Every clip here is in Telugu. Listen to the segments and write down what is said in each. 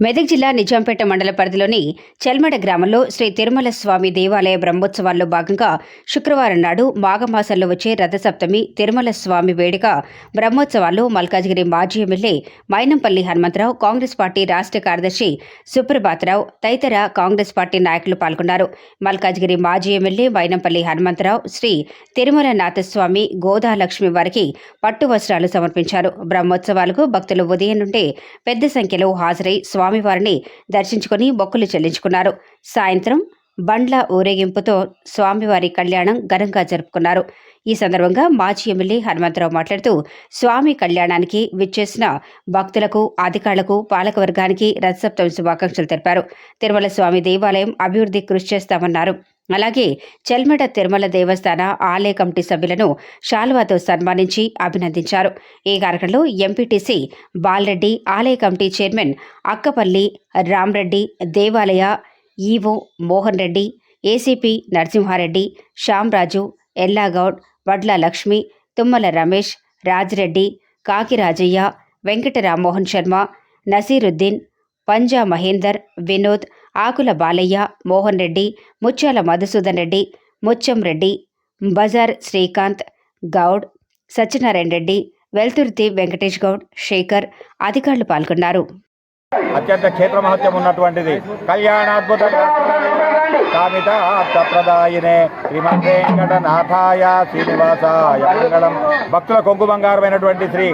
మెదక్ జిల్లా నిజాంపేట మండల పరిధిలోని చెల్మడ గ్రామంలో శ్రీ తిరుమల స్వామి దేవాలయ బ్రహ్మోత్సవాల్లో భాగంగా శుక్రవారం నాడు మాఘమాసంలో వచ్చే రథసప్తమి తిరుమల స్వామి వేడుక బ్రహ్మోత్సవాల్లో మల్కాజ్గిరి మాజీ MLA Mynampally Hanumantharao Congress party రాష్ట్ర కార్యదర్శి సుప్రభాతరావు తదితర కాంగ్రెస్ పార్టీ నాయకులు పాల్గొన్నారు. మల్కాజ్గిరి మాజీ ఎమ్మెల్యే మైనంపల్లి హనుమంతరావు శ్రీ తిరుమల నాథస్వామి గోదాలక్ష్మి వారికి పట్టు వస్త్రాలు సమర్పించారు. బ్రహ్మోత్సవాలకు భక్తులు ఉదయం నుండే పెద్ద సంఖ్యలో హాజరై స్వామివారిని దర్శించుకుని మొక్కులు చెల్లించుకున్నారు. సాయంత్రం బండ్ల ఊరేగింపుతో స్వామివారి కళ్యాణం ఘనంగా జరుపుకున్నారు. ఈ సందర్భంగా మాజీ ఎమ్మెల్యే హనుమంతరావు మాట్లాడుతూ స్వామి కళ్యాణానికి విచ్చేసిన భక్తులకు అధికారులకు పాలకవర్గానికి రథసప్తమి శుభాకాంక్షలు తెలిపారు. తిరుమల స్వామి దేవాలయం అభివృద్ధి కృషి చేస్తామన్నారు. అలాగే చెల్మెడ తిరుమల దేవస్థాన ఆలయ కమిటీ సభ్యులను షాల్వాతో సన్మానించి అభినందించారు. ఈ కార్యక్రమంలో ఎంపీటీసీ బాలరెడ్డి ఆలయ కమిటీ చైర్మన్ అక్కపల్లి రామ్రెడ్డి దేవాలయ ఈవో మోహన్ రెడ్డి ఏసీపీ నరసింహారెడ్డి శ్యామ్రాజు ఎల్లాగౌడ్ వడ్ల లక్ష్మి తుమ్మల రమేష్ రాజిరెడ్డి కాకిరాజయ్య వెంకట రామ్మోహన్ శర్మ నసీరుద్దీన్ పంజా మహేందర్ వినోద్ ఆకుల బాలయ్య మోహన్ రెడ్డి ముత్యాల మధుసూదన్ రెడ్డి ముత్యం రెడ్డి బజార్ శ్రీకాంత్ గౌడ్ సత్యనారాయణ రెడ్డి వెల్తుర్తి వెంకటేష్ గౌడ్ శేఖర్ అధికారులు పాల్గొన్నారు. అత్యంత క్షేత్ర మహత్యం ఉన్నటువంటిది. కళ్యాణాద్భుత. కామిత ప్రదాయినే శ్రీమద్ వెంకటనాథాయ శ్రీనివాసాయ మంగళం. భక్తుల కొంగు బంగారమైనటువంటి శ్రీ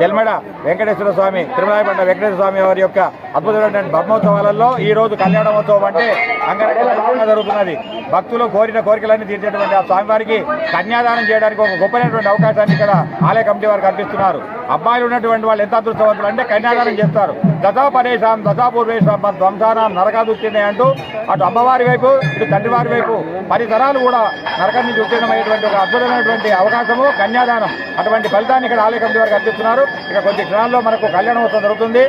తెల్మడ వెంకటేశ్వర స్వామి తిరుమలాయపడ్డ వెంకటేశ్వర స్వామి వారి యొక్క అద్భుతమైనటువంటి బ్రహ్మోత్సవాలలో ఈ రోజు కళ్యాణోత్సవం అంటే అంగరంగ జరుగుతున్నది. భక్తులు కోరిన కోరికలన్నీ తీర్చేటువంటి ఆ స్వామివారికి కన్యాదానం చేయడానికి ఒక గొప్పనటువంటి అవకాశాన్ని ఇక్కడ ఆలయ కమిటీ వారు కల్పిస్తున్నారు. అబ్బాయిలు ఉన్నటువంటి వాళ్ళు ఎంత అదృష్టవంతులు అంటే కన్యాదానం చేస్తారు. దశా పరేషాం దశా పూర్వేషాం ధ్వంసానాం నరకాదుచ్చింది అంటూ అటు అమ్మవారి వైపు ఇటు తండ్రి వారి వైపు పది తరాలు కూడా నరకం నుంచి ఉత్తీర్ణమైనటువంటి ఒక అద్భుతమైనటువంటి అవకాశము కన్యాదానం. అటువంటి ఫలితాన్ని ఇక్కడ ఆలయ కమిటీ వారు కల్పిస్తున్నారు. ఇక కొద్ది క్షణాల్లో మనకు కళ్యాణోత్సవం జరుగుతుంది.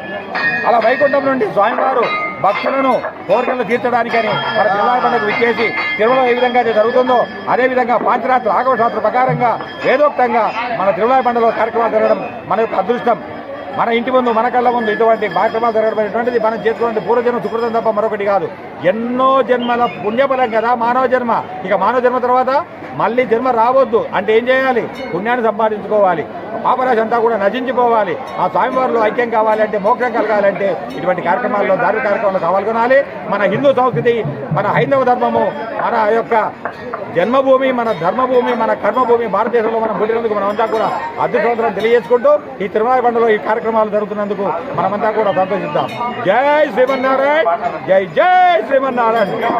అలా వైకుంఠం నుండి స్వామివారు భక్తులను కోరికలు తీర్చడానికని మన తిరుమల పండుగ విచ్చేసి తిరుమల ఏ విధంగా అయితే జరుగుతుందో అదేవిధంగా పాంచరాత్రి ఆగవశాస్త్ర ప్రకారంగా వేదోక్తంగా మన తిరుమల పండుగలో కార్యక్రమాలు జరగడం మన యొక్క అదృష్టం. మన ఇంటి ముందు మన కళ్ళ ముందు ఇటువంటి కార్యక్రమాలు జరగడం మనం చేసుకున్నటువంటి పూర్వజన్మ సుకృతం తప్ప మరొకటి కాదు. ఎన్నో జన్మల పుణ్యఫలం కదా మానవ జన్మ. ఇక మానవ జన్మ తర్వాత మళ్ళీ జన్మ రావద్దు. అంటే ఏం చేయాలి? పుణ్యాన్ని సంపాదించుకోవాలి. పాపరాశి అంతా కూడా నశించుకోవాలి ఆ స్వామివారిలో ఐక్యం కావాలంటే మోక్షం కలగాలంటే ఇటువంటి కార్యక్రమాల్లో ధార్మిక కార్యక్రమాలు పాల్గొనాలి మన హిందూ సంస్కృతి మన హైందవ ధర్మము మన యొక్క జన్మభూమి మన ధర్మభూమి మన కర్మభూమి భారతదేశంలో మనం పుట్టినందుకు మనమంతా కూడా అదృష్టవంతులను తెలియజేసుకుంటూ ఈ తిరుమల పండుగలో ఈ కార్యక్రమాలు జరుగుతున్నందుకు మనమంతా కూడా సంతోషిద్దాం. జై శ్రీమన్నారాయణ! జై జై శ్రీమన్నారాయణ!